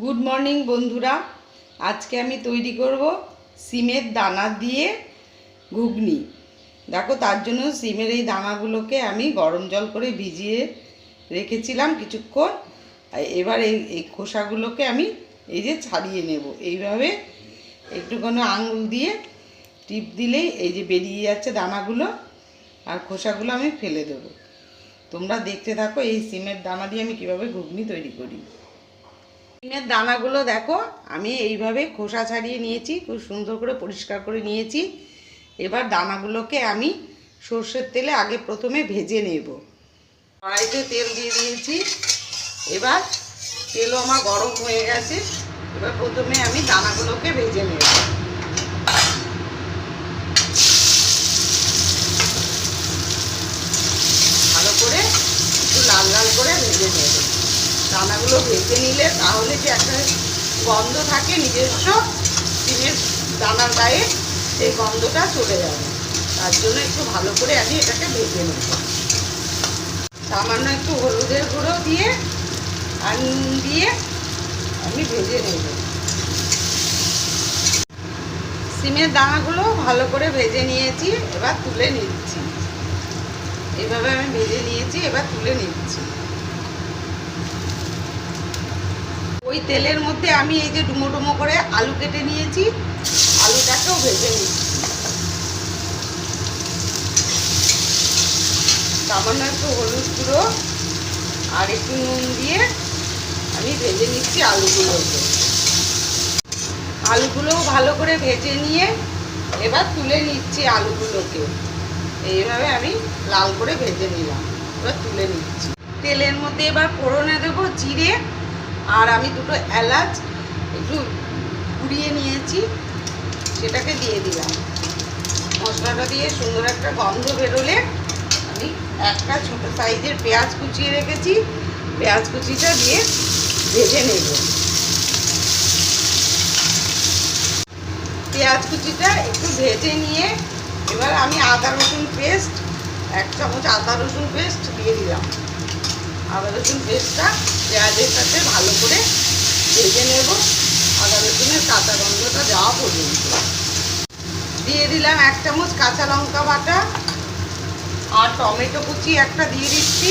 Good morning বন্ধুরা। আজকে আমি তৈরি করব সিমের দানা দিয়ে ঘুগনি। দেখো, তার জন্য সিমের এই দানাগুলোকে আমি গরম জল করে ভিজিয়ে রেখেছিলাম কিছুক্ষণ। এবার এই এই খোসাগুলোকে আমি এই যে ছাড়িয়ে নেব। এইভাবে একটুখানি আঙুল দিয়ে টিপ দিলেই এই যে বেরিয়ে যাচ্ছে দানাগুলো, আর খোসাগুলো আমি ফেলে দেবো। তোমরা দেখতে থাকো এই সিমের দানা দিয়ে আমি কীভাবে ঘুগনি তৈরি করি। সিমের দানাগুলো দেখো, আমি এইভাবে খোসা ছাড়িয়ে নিয়েছি, খুব সুন্দর করে পরিষ্কার করে নিয়েছি। এবার দানাগুলোকে আমি সর্ষের তেলে আগে প্রথমে ভেজে নেব। কড়াইতে তেল দিয়ে দিয়েছি। এবার তেলও আমার গরম হয়ে গেছে, এবার প্রথমে আমি দানাগুলোকে ভেজে নেব। ভালো করে একটু লাল লাল করে ভেজে নেব। দানাগুলো ভেজে নিলে তাহলে যে একটা গন্ধ থাকে নিজস্ব সিমের দানার গায়ে, সেই গন্ধটা চলে যাবে। তার জন্য একটু ভালো করে আমি এটাকে ভেজে নেব। সামান্য একটু হলুদের গুঁড়ো দিয়ে আর দিয়ে আমি ভেজে নেব। সিমের দানাগুলো ভালো করে ভেজে নিয়েছি, এবার তুলে নিচ্ছি। এভাবে আমি ভেজে নিয়েছি, এবার তুলে নিচ্ছি। ওই তেলের মধ্যে আমি এই যে ডুমো ডুমো করে আলু কেটে নিয়েছি, আলুটাকেও ভেজে নিচ্ছি। সামান্য একটু হলুদ গুঁড়ো আর একটু নুন দিয়ে আমি ভেজে নিচ্ছি আলুগুলোকে আলুগুলোও ভালো করে ভেজে নিয়ে এবার তুলে নিচ্ছি আলুগুলোকে। এইভাবে আমি লাল করে ভেজে নিলাম, এবার তুলে নিচ্ছি। তেলের মধ্যে এবার ফোড়নে দেবো জিরে আর আমি দুটো এলাচ একটু কুড়িয়ে নিয়েছি, সেটাকে দিয়ে দিলাম। মশলাটা দিয়ে সুন্দর একটা গন্ধ বেরোলে আমি একটা ছোট সাইজের পেঁয়াজ কুচিয়ে রেখেছি। পেঁয়াজ কুচিটা দিয়ে ভেজে নেব। পেঁয়াজ কুচিটা একটু ভেজে নিয়ে এবার আমি আদা রসুন পেস্ট, এক চামচ আদা রসুন পেস্ট দিয়ে দিলাম। আদা রসুন পেস্টটা পেঁয়াজের সাথে ভালো করে ভেজে নেব। আদা রসুনের কাঁচা গন্ধটা যাওয়া পর্যন্ত। দিয়ে দিলাম এক চামচ কাঁচা লঙ্কা বাটা আর টমেটো কুচি একটা দিয়ে দিচ্ছি।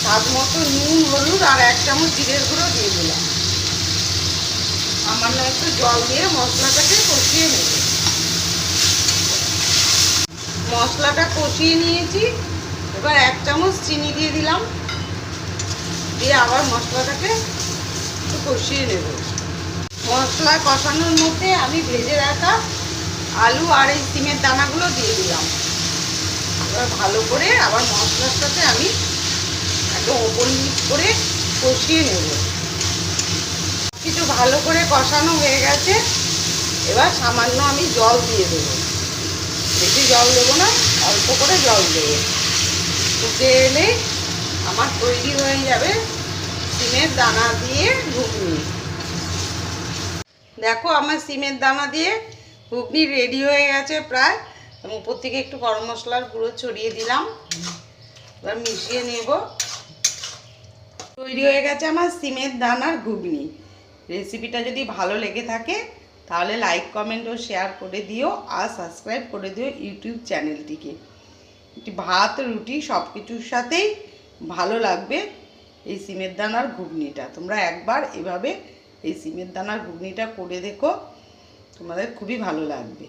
স্বাদ মতো নুন, হলুদ আর এক চামচ জিরের গুঁড়ো দিয়ে দিলাম। সামান্য একটু জল দিয়ে মশলাটাকে কষিয়ে নেব। মশলাটা কষিয়ে নিয়েছি। এবার এক চামচ চিনি দিয়ে দিলাম। দিয়ে আবার মশলাটাকে একটু কষিয়ে নেব। মশলা কষানোর মধ্যে আমি ভেজে রাখা আলু আর এই সিমের দানাগুলো দিয়ে দিলাম। এবার ভালো করে আবার মশলার সাথে আমি একদম ওপর নিচ করে কষিয়ে নেব। কিছু ভালো করে কষানো হয়ে গেছে। এবার সামান্য আমি জল দিয়ে দেবো। বেশি জল দেবো না, অল্প করে জল দেবো। ফুটে এলে আমার তৈরি হয়ে যাবে সিমের দানা দিয়ে ঘুগনি। দেখো আমার সিমের দানা দিয়ে ঘুগনি রেডি হয়ে গেছে প্রায়। আমি উপর থেকে একটু গরম মশলার গুঁড়ো ছড়িয়ে দিলাম। এবার মিশিয়ে নেব। তৈরি হয়ে গেছে আমার সিমের দানার ঘুগনি। রেসিপিটা যদি ভালো লেগে থাকে, তাহলে লাইক কমেন্ট ও শেয়ার করে দিও আর সাবস্ক্রাইব করে দিও ইউটিউব চ্যানেলটিকে। ভাত, রুটি সব কিছুর সাথেই ভালো লাগবে এই সিমের দানার ঘুগনিটা। তোমরা একবার এভাবে এই সিমের দানার ঘুগনিটা করে দেখো, তোমাদের খুবই ভালো লাগবে।